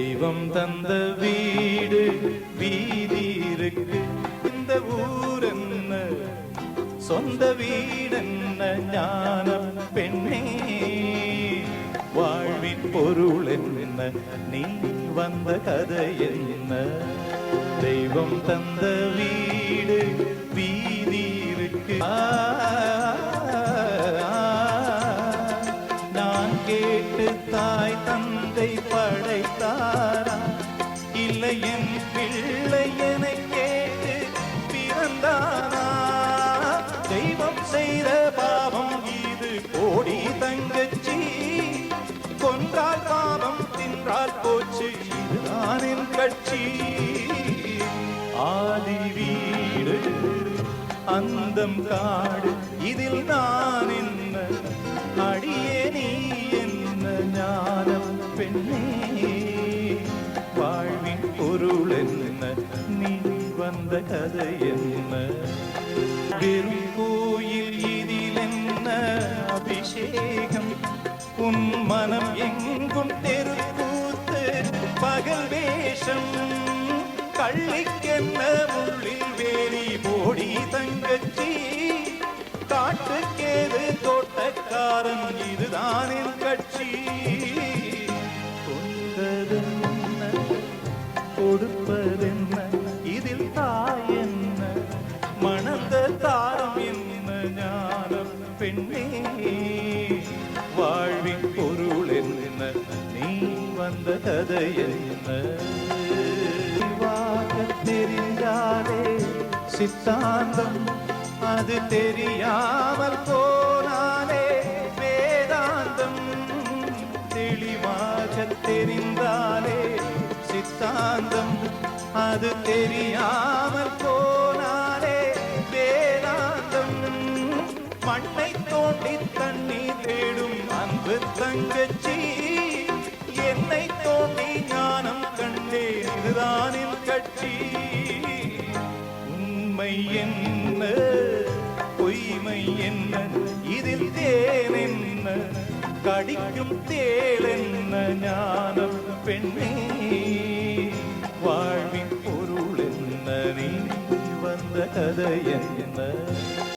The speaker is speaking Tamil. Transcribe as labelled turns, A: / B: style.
A: தெய்வம் தந்த வீடு வீதி இருக்கு இந்த ஊர் என்ன? சொந்த வீடென்ன ஞான பெண்ணே. வாழ்வின் பொருள் என்ன? நீ வந்த கதை என்ன? தெய்வம் தந்த வீடு போச்சு இதுதான் என் கட்சி ஆதி வீடு அந்தம் காடு இதில் நான் என்ன அடியே நீ என்ன ஞானம் பெண்ணே வாழ்வின் பொருள் என்ன நீ வந்த கதை என்ன வெறும் கோயில் இதில் என்ன அபிஷேகம் உன் மனம் எங்கும் தெருக்கூத்து பகல் வேஷம். கள்ளிக்கென்ன முள்ளில் வேலி போடி தங்கச்சி. காட்டுக்கேது தோட்டக்காரன் இதுதான் என் கட்சி. கொண்டதென்ன கொடுப்பதென்ன இதில் தாய் என்ன? மணந்த தாரம் என்ன ஞானம்? பெண்ணே வாழ்வின் வந்த கதை என்ன வாக தெரிந்தாலே சித்தாந்தம் அது தெரியாமல் போனாலே வேதாந்தம் தெளிவாக தெரிந்தாலே சித்தாந்தம் அது தெரியாமல் போனாலே வேதாந்தம். மண்ணை தோண்டி தண்ணி தேடும் அன்பு தங்கச்சி கட்சி உண்மை என்ன பொய்மை என்ன இதில் தேன் என்ன கடிக்கும் தேள் என்ன ஞானம் பெண்ணே. வாழ்வின் பொருள் என்ன நீ வந்த கதை என்ன?